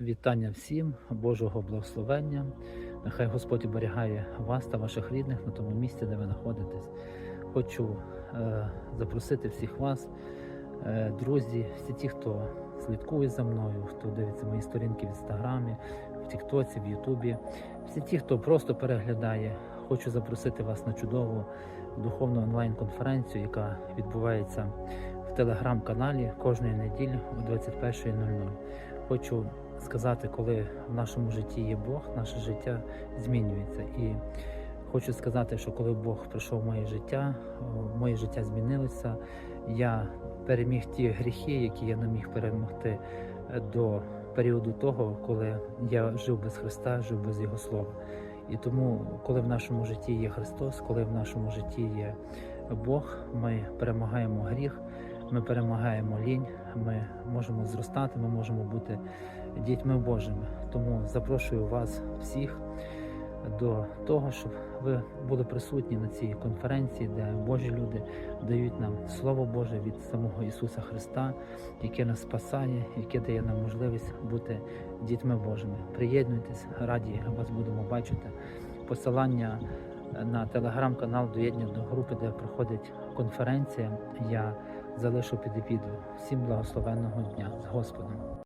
Вітання всім, Божого благословення. Нехай Господь оберігає вас та ваших рідних на тому місці, де ви знаходитесь. Хочу е, запросити всіх вас, е, друзі, всі ті, хто слідкує за мною, хто дивиться мої сторінки в інстаграмі, в Тіктоці, в Ютубі, всі ті, хто просто переглядає. Хочу запросити вас на чудову духовну онлайн-конференцію, яка відбувається в телеграм-каналі кожної неділі о 21.00. Хочу сказати, коли в нашому житті є Бог, наше життя змінюється. І хочу сказати, що коли Бог прийшов в моє життя, моє життя змінилося. Я переміг ті гріхи, які я не міг перемогти е, до періоду того, коли я жив без Христа, жив без Його слова. І тому, коли в нашому житті є Христос, коли в нашому житті є Бог, ми перемагаємо гріх, ми перемагаємо лінь, ми можемо зростати, ми можемо бути дітьми Божими. Тому запрошую вас всіх до того, щоб ви були присутні на цій конференції, де Божі люди дають нам Слово Боже від самого Ісуса Христа, яке нас спасає, яке дає нам можливість бути дітьми Божими. Приєднуйтесь, раді вас будемо бачити. Посилання на телеграм-канал доєднання до групи, де проходить конференція. Я залишу під відео. Всім благословенного дня з Господом.